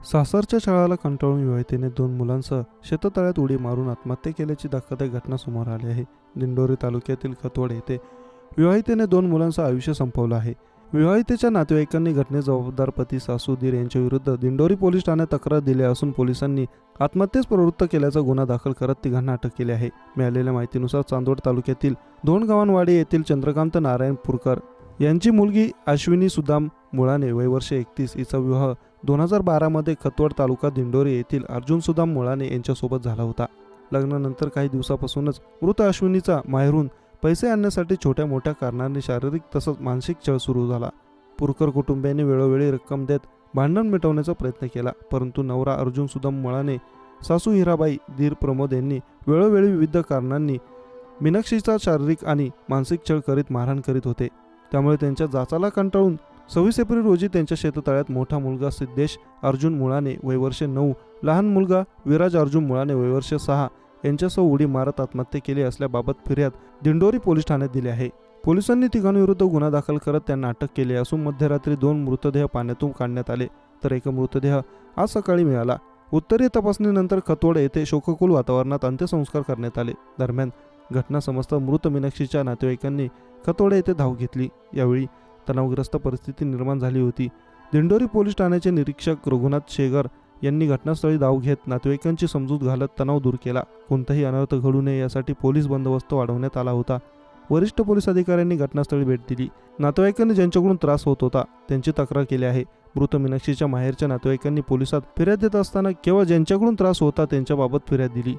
सासरच्या छळाला कंटाळून विवाहितेने दोन मुलांसह शेततळ्यात उडी मारून आत्महत्या केल्याची धक्कादायक घटना समोर आली आहे. दिंडोरी तालुक्यातील खतवड येथे विवाहितेने दोन मुलांचं आयुष्य संपवलं आहे. विवाहितेच्या नातेवाईकांनी घटने जबाबदार पती सासू दीर यांच्या विरुद्ध दिंडोरी पोलीस ठाण्यात तक्रार दिली असून पोलिसांनी आत्महत्येस प्रवृत्त केल्याचा गुन्हा दाखल करत तिघांना अटक केली आहे. मिळालेल्या माहितीनुसार चांदोड तालुक्यातील दोन गावांवाडी येथील चंद्रकांत नारायण पुरकर यांची मुलगी अश्विनी सुदाम मुळाने वयवर्ष एकतीस हिचा विवाह दोन हजार बारामध्ये खतवड तालुका दिंडोरी येथील अर्जुन सुदाम मुळाने यांच्यासोबत झाला होता. लग्नानंतर काही दिवसापासूनच मृत अश्विनीचा माहेरून पैसे आणण्यासाठी छोट्या मोठ्या कारणांनी शारीरिक तसंच मानसिक छळ सुरू झाला. पुरकर कुटुंबियांनी वेळोवेळी रक्कम देत भांडण मिटवण्याचा प्रयत्न केला परंतु नवरा अर्जुन सुदाम मुळाने सासू हिराबाई धीर प्रमोद यांनी वेळोवेळी विविध कारणांनी मीनाक्षीचा शारीरिक आणि मानसिक छळ करीत मारहाण करीत होते. त्यामुळे त्यांच्या जाचाला कंटाळून सव्वीस एप्रिल रोजी त्यांच्या शेततळ्यात मोठा मुलगा सिद्धेश अर्जुन मुळाने वयवर्ष नऊ लहान मुलगा विराज अर्जुन मुळाने वयवर्ष सहा यांच्यासह उडी मारत आत्महत्या केली असल्याबाबत फिर्याद दिंडोरी पोलीस ठाण्यात दिली आहे. पोलिसांनी तिघांविरुद्ध गुन्हा दाखल करत त्यांना अटक केली असून मध्यरात्री दोन मृतदेह पाण्यातून काढण्यात आले तर एक मृतदेह आज सकाळी मिळाला. उत्तरीय तपासणीनंतर खतवड येथे शोककुल वातावरणात अंत्यसंस्कार करण्यात आले. दरम्यान घटना समजता मृत मीनाक्षीच्या नातेवाईकांनी खतोडे येथे धाव घेतली. यावेळी तणावग्रस्त परिस्थिती निर्माण झाली होती. दिंडोरी पोलीस ठाण्याचे निरीक्षक रघुनाथ शेगर यांनी घटनास्थळी धाव घेत नातेवाईकांची समजूत घालत तणाव दूर केला. कोणताही अनर्थ घडू नये यासाठी पोलीस बंदोबस्त वाढवण्यात आला होता. वरिष्ठ पोलीस अधिकाऱ्यांनी घटनास्थळी भेट दिली. नातेवाईकांनी ज्यांच्याकडून त्रास होत होता त्यांची तक्रार केली आहे. मृत मीनाक्षीच्या माहेरच्या नातेवाईकांनी पोलिसात फिर्याद देत असताना केवळ ज्यांच्याकडून त्रास होता त्यांच्याबाबत फिर्याद दिली.